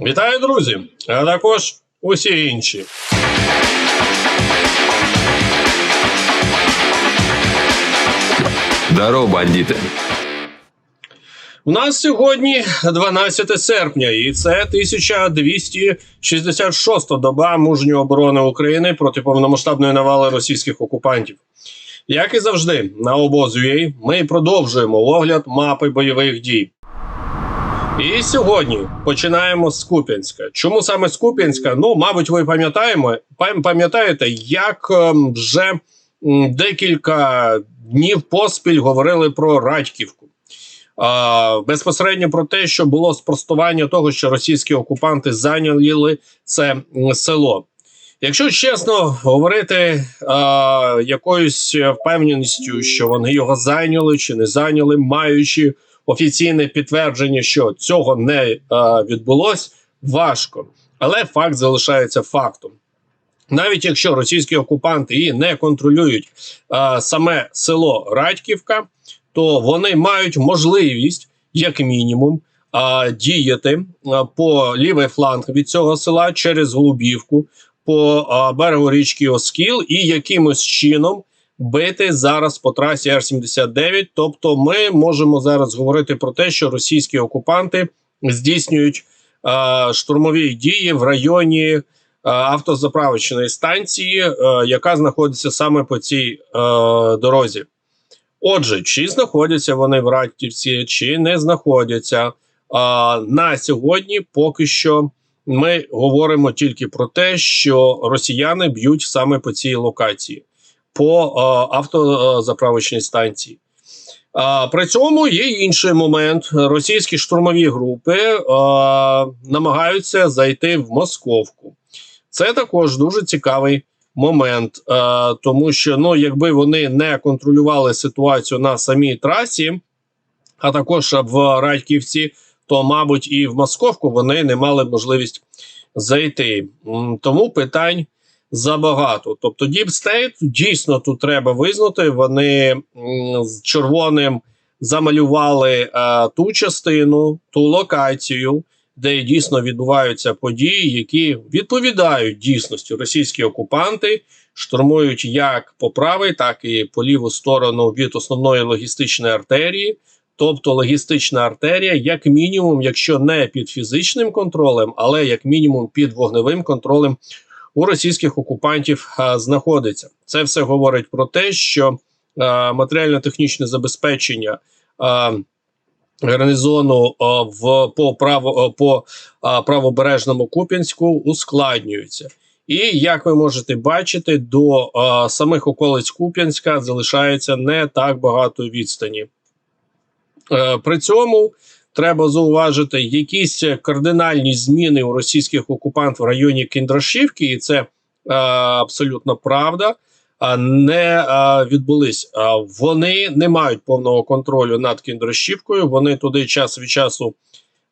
Вітаю, друзі! А також усі інші. Здорово, бандити. У нас сьогодні 12 серпня, і це 1266 доба мужньої оборони України проти повномасштабної навали російських окупантів. Як і завжди, на обоз.ua ми продовжуємо огляд мапи бойових дій. І сьогодні починаємо з Куп'янська. Чому саме з Куп'янська? Ну, мабуть, ви пам'ятаємо, пам'ятаєте, як ем, вже декілька днів поспіль говорили про Радьківку. Безпосередньо про те, що було спростування того, що російські окупанти зайняли це село. Якщо чесно говорити а, якоюсь впевненістю, що вони його зайняли чи не зайняли, маючи офіційне підтвердження, що цього не а, відбулось, важко. Але факт залишається фактом. Навіть якщо російські окупанти і не контролюють а, саме село Радьківка, то вони мають можливість, як мінімум, а, діяти а, по лівий фланг від цього села через Голубівку, по а, берегу річки Оскіл і якимось чином бити зараз по трасі Р-79. Тобто, ми можемо зараз говорити про те, що російські окупанти здійснюють а, штурмові дії в районі а, автозаправочної станції, а, яка знаходиться саме по цій а, дорозі. Отже, чи знаходяться вони в Радьківці, чи не знаходяться. А, на сьогодні поки що ми говоримо тільки про те, що росіяни б'ють саме по цій локації, по а, автозаправочній станції. При цьому є інший момент: російські штурмові групи а, намагаються зайти в Московку. Це також дуже цікавий момент, е, тому що ну, якби вони не контролювали ситуацію на самій трасі, а також в Радьківці, то, мабуть, і в Московку вони не мали можливість зайти. Тому питань забагато. Тобто, Deep State дійсно тут треба визнати. Вони з червоним замалювали е, ту частину, ту локацію, де дійсно відбуваються події, які відповідають дійсності. Російські окупанти штурмують як по правій, так і по ліву сторону від основної логістичної артерії. Тобто логістична артерія, як мінімум, якщо не під фізичним контролем, але як мінімум під вогневим контролем у російських окупантів а, знаходиться. Це все говорить про те, що матеріально-технічне забезпечення. А, гарнізону в по право по правобережному Куп'янську ускладнюються. І як ви можете бачити, до а, самих околиць Куп'янська залишається не так багато відстані. Е, при цьому треба зауважити якісь кардинальні зміни у російських окупантів в районі Кіндрашівки, і це е, абсолютно правда. а, Не а, відбулись. Вони не мають повного контролю над Кіндрашівкою. Вони туди час від часу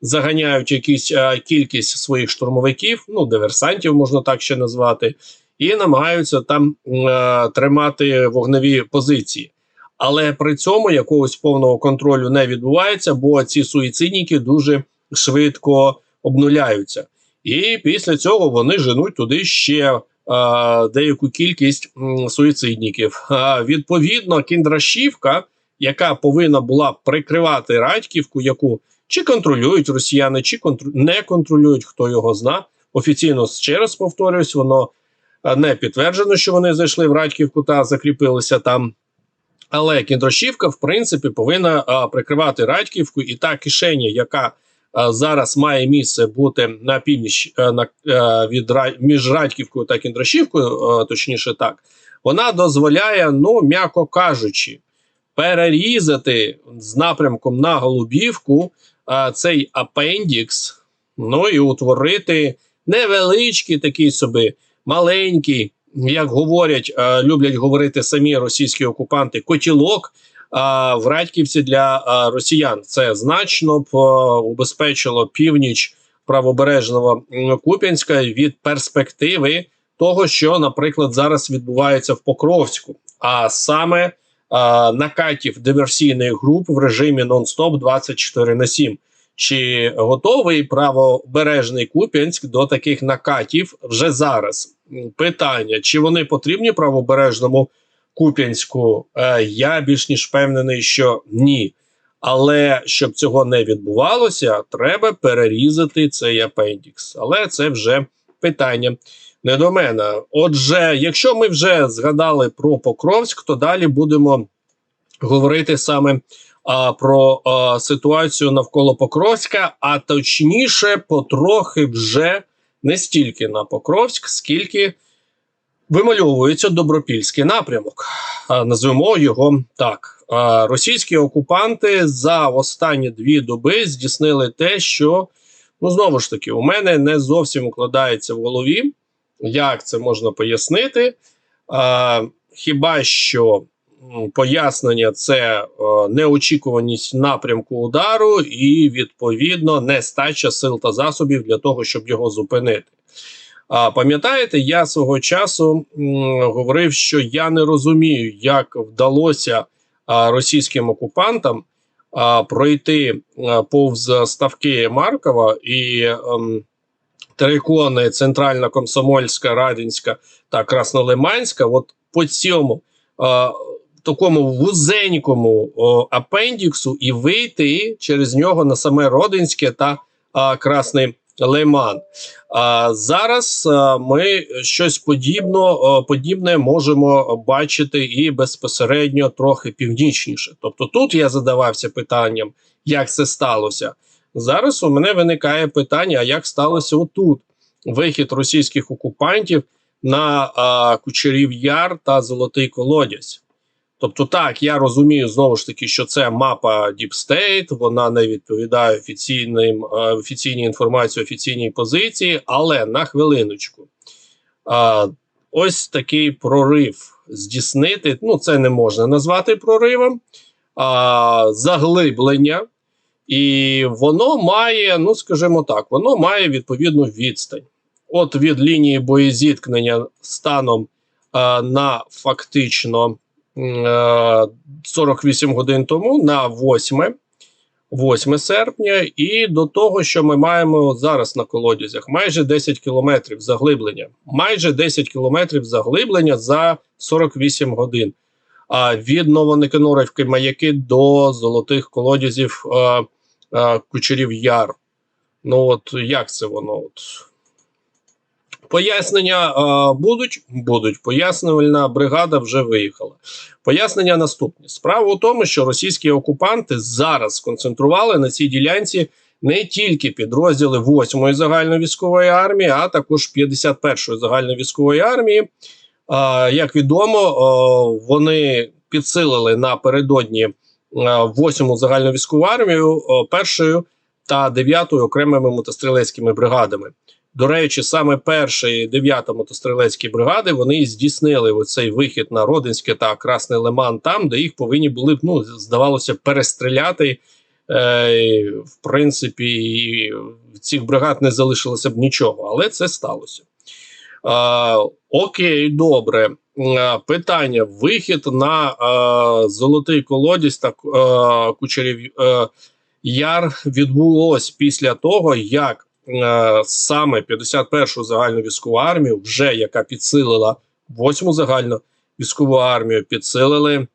заганяють якісь а, кількість своїх штурмовиків, ну диверсантів можна так ще назвати, і намагаються там е, тримати вогневі позиції. Але при цьому якогось повного контролю не відбувається, бо ці суїцидники дуже швидко обнуляються. І після цього вони женуть туди ще е, деяку кількість м, суїцидників. Е, відповідно, Кіндрашівка, яка повинна була прикривати Радьківку, яку чи контролюють росіяни, чи контр... не контролюють, хто його зна. Офіційно ще раз повторюсь, воно е, не підтверджено, що вони зайшли в Радьківку та закріпилися там. Але Кіндрашівка, в принципі, повинна а, прикривати Радьківку, і та кишеня, яка а, зараз має місце бути на північ а, на, а, від Ра- між Радьківкою та Кіндрашівкою, а, точніше так, вона дозволяє, ну м'яко кажучи, перерізати з напрямком на Голубівку а, цей апендікс, ну і утворити невеличкий такий собі маленький як говорять, е, люблять говорити самі російські окупанти, котілок е, в Радьківці для е, росіян. Це значно б убезпечило північ правобережного Куп'янська від перспективи того, що, наприклад, зараз відбувається в Покровську, а саме накатів диверсійних груп в режимі нон-стоп 24 на 7. Чи готовий правобережний Куп'янськ до таких накатів вже зараз? Питання: чи вони потрібні правобережному Куп'янську? Е, я більш ніж впевнений, що ні. Але щоб цього не відбувалося, треба перерізати цей апендікс. Але це вже питання не до мене. Отже, якщо ми вже згадали про Покровськ, то далі будемо говорити саме а, про ситуацію навколо Покровська, а точніше, потрохи вже не стільки на Покровськ, скільки вимальовується добропільський напрямок. Назвемо його так. Російські окупанти за останні дві доби здійснили те, що ну знову ж таки у мене не зовсім укладається в голові. Як це можна пояснити? Хіба що пояснення це е, неочікуваність напрямку удару і, відповідно, нестача сил та засобів для того, щоб його зупинити. А пам'ятаєте, я свого часу говорив, що я не розумію, як вдалося російським окупантам пройти повз ставки Маркова і ем, терикони Центральна Комсомольська, Радінська та Краснолиманська. От по цьому такому вузенькому о, апендіксу і вийти через нього на саме Родинське та а, Красний Лиман. А зараз а, ми щось подібно, а, подібне можемо бачити і безпосередньо трохи північніше. Тобто, тут я задавався питанням, як це сталося. Зараз у мене виникає питання: а як сталося отут вихід російських окупантів на а, Кучерів Яр та Золотий Колодязь? Тобто, так, я розумію знову ж таки, що це мапа Deep State, вона не відповідає офіційним е, офіційній інформації, офіційній позиції, але на хвилиночку. Ось такий прорив здійснити. Ну, це не можна назвати проривом, а, заглиблення. І воно має, ну скажімо так, воно має відповідну відстань. От від лінії боєзіткнення станом а, на фактично е, 48 годин тому на 8, 8 серпня, і до того, що ми маємо зараз на колодязях, майже 10 кілометрів заглиблення, майже 10 кілометрів заглиблення за 48 годин. А від Новониконорівки маяки до золотих колодязів е, е, Кучерів Яр. Ну от як це воно? От Пояснення е, будуть? Будуть. Пояснювальна бригада вже виїхала. Пояснення наступні: справа у тому, що російські окупанти зараз сконцентрували на цій ділянці не тільки підрозділи 8-ї загальновійськової армії, а також 51-ї загальновійськової армії. Е, як відомо, е, вони підсилили напередодні 8-му загальновійськову армію першою та 9-ю окремими мотострілецькими бригадами. До речі, саме перша і 9 мотострілецькі бригади вони здійснили оцей вихід на Родинське та Красний Лиман, там, де їх повинні були б, ну, здавалося, перестріляти. Е, В принципі, і цих бригад не залишилося б нічого, але це сталося. Е, окей, добре. Е, питання: вихід на е, золотий колодязь та е, кучерів е, яр відбулось після того, як саме 51-ю загальну військову армію, вже яка підсилила 8-му загальну військову армію, підсилили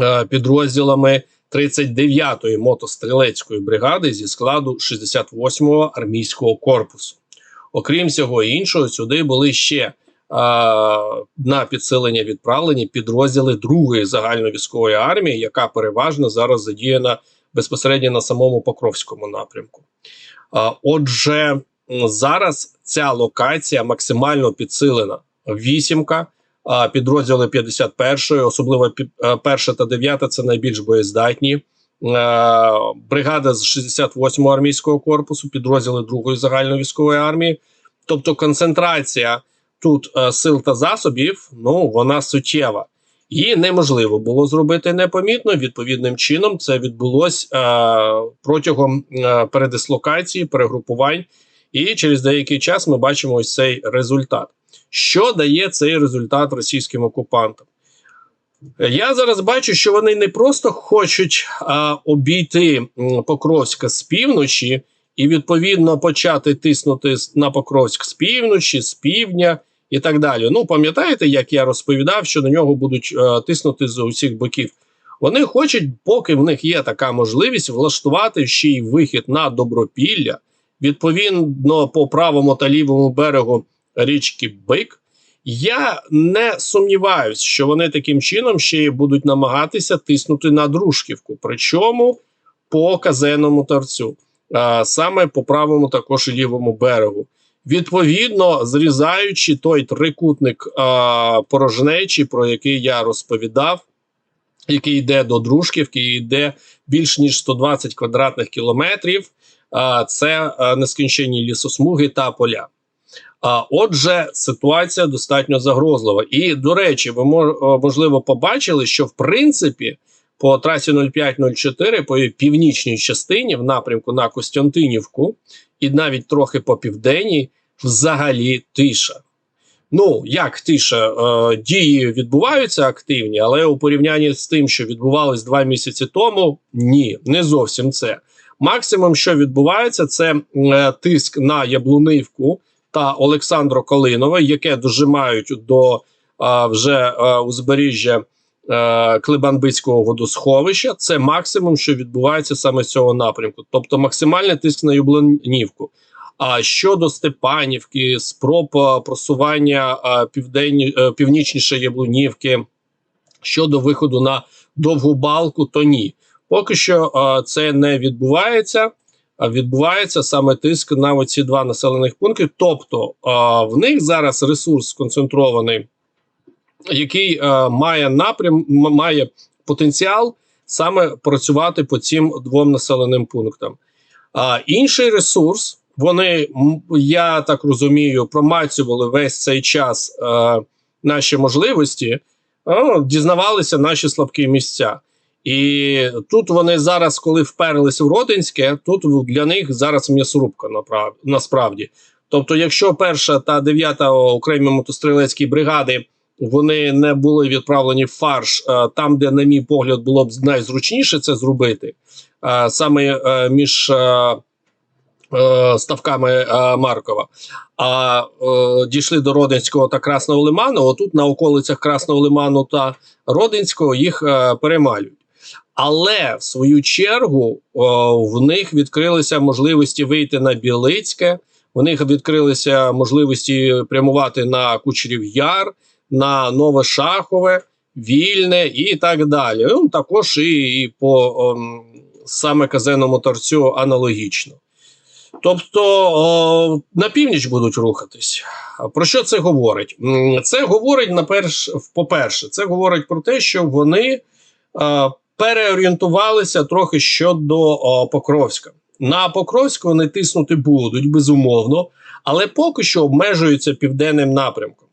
е, підрозділами 39-ї мотострілецької бригади зі складу 68-го армійського корпусу. Окрім всього іншого, сюди були ще е, на підсилення відправлені підрозділи другої загальновійськової армії, яка переважно зараз задіяна безпосередньо на самому Покровському напрямку. Отже, зараз ця локація максимально підсилена. Вісімка, підрозділи 51-ї, особливо перша та дев'ята це найбільш боєздатні. Бригада з 68-го армійського корпусу, підрозділи другої загальної військової армії. Тобто концентрація тут сил та засобів, ну вона суттєва. Її неможливо було зробити непомітно. Відповідним чином це відбулося е, протягом е, передислокації, перегрупувань, і через деякий час ми бачимо ось цей результат. Що дає цей результат російським окупантам? Я зараз бачу, що вони не просто хочуть а, обійти Покровська з півночі і відповідно почати тиснути на Покровськ з півночі, з півдня і так далі. Ну, пам'ятаєте, як я розповідав, що на нього будуть е, тиснути з усіх боків. Вони хочуть, поки в них є така можливість, влаштувати ще й вихід на добропілля, відповідно по правому та лівому берегу річки Бик. Я не сумніваюся, що вони таким чином ще й будуть намагатися тиснути на Дружківку, причому по казенному торцю, саме по правому також лівому берегу. Відповідно, зрізаючи той трикутник а, порожнечі, про який я розповідав, який йде до Дружківки, йде більш ніж 120 квадратних кілометрів. А, це а, нескінченні лісосмуги та поля. А отже, ситуація достатньо загрозлива. І до речі, ви мо- можливо побачили, що в принципі по трасі 0504 по північній частині, в напрямку на Костянтинівку, і навіть трохи по південній, взагалі тиша. Ну, як тиша, е, дії відбуваються активні, але у порівнянні з тим, що відбувалось два місяці тому, ні, не зовсім це. Максимум, що відбувається, це е, тиск на Яблунивку та Олександро Калинове, яке дожимають до а, вже а, узбережжя а, Клебанбицького водосховища. Це максимум, що відбувається саме з цього напрямку, тобто максимальний тиск на Яблунівку. А щодо Степанівки, спроб просування південні, е, північніше Яблунівки, щодо виходу на довгу балку, то ні. Поки що це не відбувається. Відбувається саме тиск на оці два населених пункти. Тобто в них зараз ресурс сконцентрований, який а, має напрям, має потенціал саме працювати по цим двом населеним пунктам. А інший ресурс, вони, я так розумію, промацювали весь цей час а, наші можливості, а, дізнавалися наші слабкі місця. І тут вони зараз, коли вперлись в Родинське, тут для них зараз м'ясорубка насправді. Тобто, якщо перша та дев'ята окремі мотострілецькі бригади вони не були відправлені в фарш е, там, де, на мій погляд, було б найзручніше це зробити, е, саме е, між ставками Маркова. А дійшли до Родинського та Красного Лиману. Отут на околицях Красного Лиману та Родинського їх перемалюють. Але в свою чергу в них відкрилися можливості вийти на Білицьке, в них відкрилися можливості прямувати на Кучерів Яр, на Нове Шахове, Вільне і так далі. Ну, також і, і по ом, саме казенному торцю аналогічно. Тобто о, на північ будуть рухатись. Про що це говорить? Це говорить на перш, по-перше, це говорить про те, що вони е, переорієнтувалися трохи щодо о, Покровська. На Покровську вони тиснути будуть, безумовно, але поки що обмежуються південним напрямком.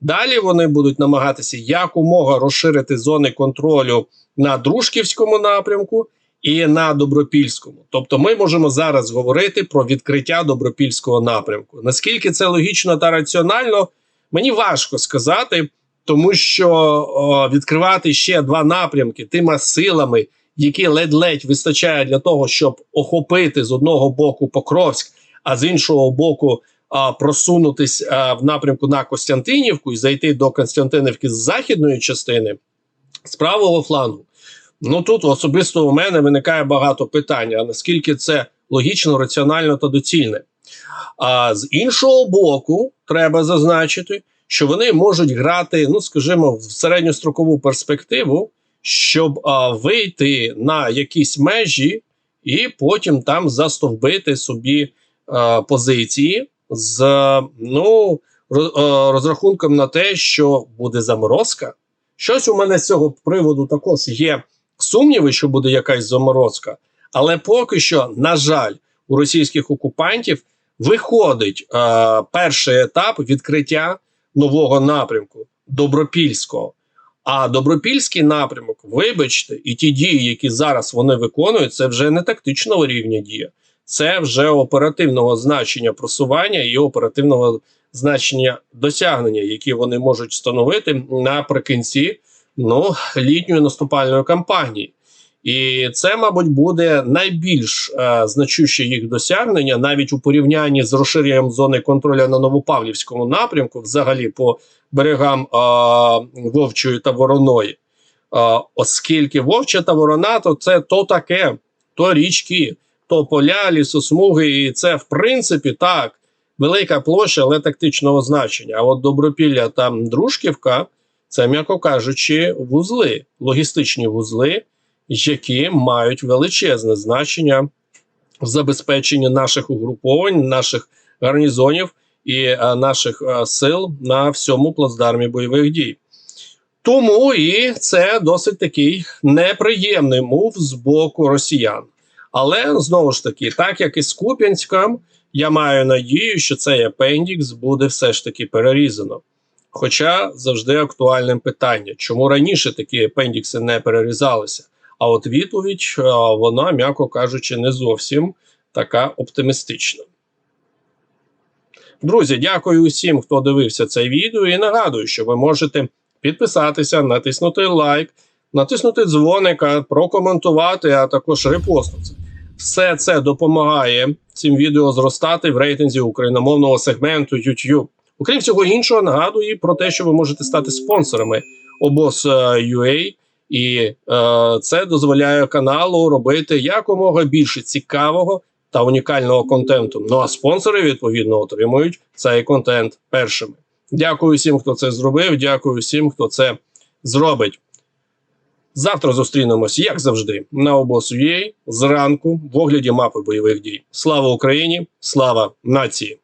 Далі вони будуть намагатися якомога розширити зони контролю на Дружківському напрямку і на Добропільському. Тобто, ми можемо зараз говорити про відкриття Добропільського напрямку. Наскільки це логічно та раціонально, мені важко сказати, тому що о, відкривати ще два напрямки тими силами, які ледь-ледь вистачає для того, щоб охопити з одного боку Покровськ, а з іншого боку. А, просунутись а, в напрямку на Костянтинівку і зайти до Константинівки з західної частини з правого флангу. Ну тут особисто у мене виникає багато питань: а наскільки це логічно, раціонально та доцільне. А з іншого боку, треба зазначити, що вони можуть грати, ну скажімо, в середньострокову перспективу, щоб а, вийти на якісь межі і потім там застовбити собі а, позиції з ну, розрахунком на те, що буде заморозка. Щось у мене з цього приводу також є сумніви, що буде якась заморозка, але поки що, на жаль, у російських окупантів виходить е, перший етап відкриття нового напрямку Добропільського. А Добропільський напрямок, вибачте, і ті дії, які зараз вони виконують, це вже не тактичного рівня дія, це вже оперативного значення просування і оперативного значення досягнення, які вони можуть встановити наприкінці ну, літньої наступальної кампанії. І це, мабуть, буде найбільш е, значуще їх досягнення навіть у порівнянні з розширенням зони контролю на Новопавлівському напрямку, взагалі по берегам е, Вовчої та Вороної. Е, оскільки Вовча та Ворона, то це то таке, то річки, то поля, лісосмуги, і це в принципі так. Велика площа, але тактичного значення. А от Добропілля та Дружківка це, м'яко кажучи, вузли, логістичні вузли, які мають величезне значення в забезпеченні наших угруповань, наших гарнізонів і е, наших е, сил на всьому плацдармі бойових дій. Тому і це досить такий неприємний мув з боку росіян. Але знову ж таки, так як і з Куп'янськом, я маю надію, що цей апендікс буде все ж таки перерізано. Хоча завжди актуальним питання, чому раніше такі апендікси не перерізалися? А от відповідь, е, вона, м'яко кажучи, не зовсім така оптимістична. Друзі, дякую усім, хто дивився це відео, і нагадую, що ви можете підписатися, натиснути лайк, натиснути дзвоника, прокоментувати, а також репостнути. Все це допомагає цим відео зростати в рейтинзі україномовного сегменту YouTube. Окрім всього іншого, нагадую про те, що ви можете стати спонсорами обоз.ua, і е, це дозволяє каналу робити якомога більше цікавого та унікального контенту. Ну а спонсори відповідно отримують цей контент першими. Дякую всім, хто це зробив. Дякую всім, хто це зробить. Завтра зустрінемось, як завжди, на обоз.ua зранку в огляді мапи бойових дій. Слава Україні! Слава нації!